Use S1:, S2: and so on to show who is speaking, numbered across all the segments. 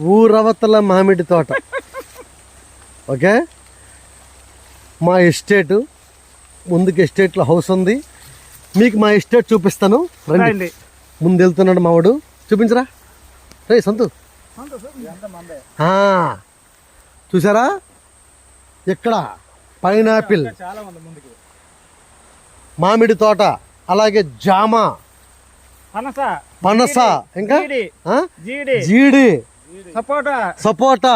S1: ఊరవతల మామిడి తోట. ఓకే? మా ఎస్టేటు ముందుకు ఎస్టేట్లో హౌస్ ఉంది. మీకు మా ఎస్టేట్ చూపిస్తాను. రండి. ముందు వెళ్తున్నాడు మావాడు చూపించరా? రే సంతు. చూసారా? ఇక్కడ పైనాపిల్ మామిడి తోట అలాగే జామ.
S2: పనస
S1: ఇంకా?
S2: జీడి సపోటా.
S1: సపోటా.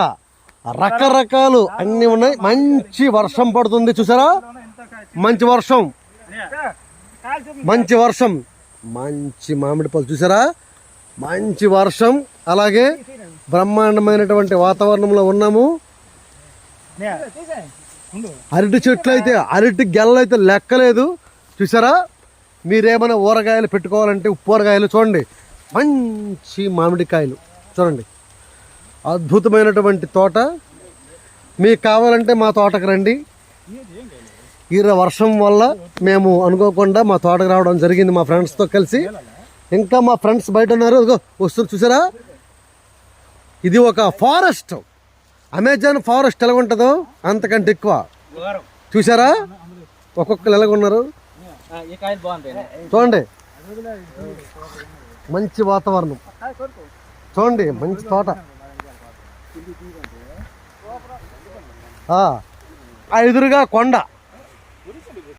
S1: రకరకాలు అన్ని ఉన్నాయి. మంచి వర్షం పడుతుంది చూసారా? మంచి వర్షం. మంచి వర్షం. మంచి మామిడి పళ్ళు చూసారా? మంచి వర్షం. అలాగే బ్రహ్మాండమైనటువంటి వాతావరణంలో ఉన్నాము. అరటి చెట్లు అయితే అరటి గెలలు అయితే లెక్కలేదు. చూసారా? మీరేమైనా ఊరగాయలు పెట్టుకోవాలంటే ఉప్పు ఊరగాయలు చూడండి. మంచి మామిడికాయలు. చూడండి. అద్భుతమైనటువంటి తోట. మీకు కావాలంటే మా తోటకు రండి. ఈ వర్షం వల్ల మేము అనుకోకుండా మా తోటకు రావడం జరిగింది మా ఫ్రెండ్స్తో కలిసి. ఇంకా మా ఫ్రెండ్స్ బయట ఉన్నారు. వస్తారు చూసారా? ఇది ఒక ఫారెస్ట్. అమెజాన్ ఫారెస్ట్ ఎలా ఉంటుందో అంతకంటే ఎక్కువ. చూసారా? ఒక్కొక్కరు ఎలాగ ఉన్నారు
S2: ఈ కాయలు బాగుంటాయి.
S1: చూడండి. మంచి వాతావరణం. చూడండి మంచి తోట. ఎదురుగా కొండ.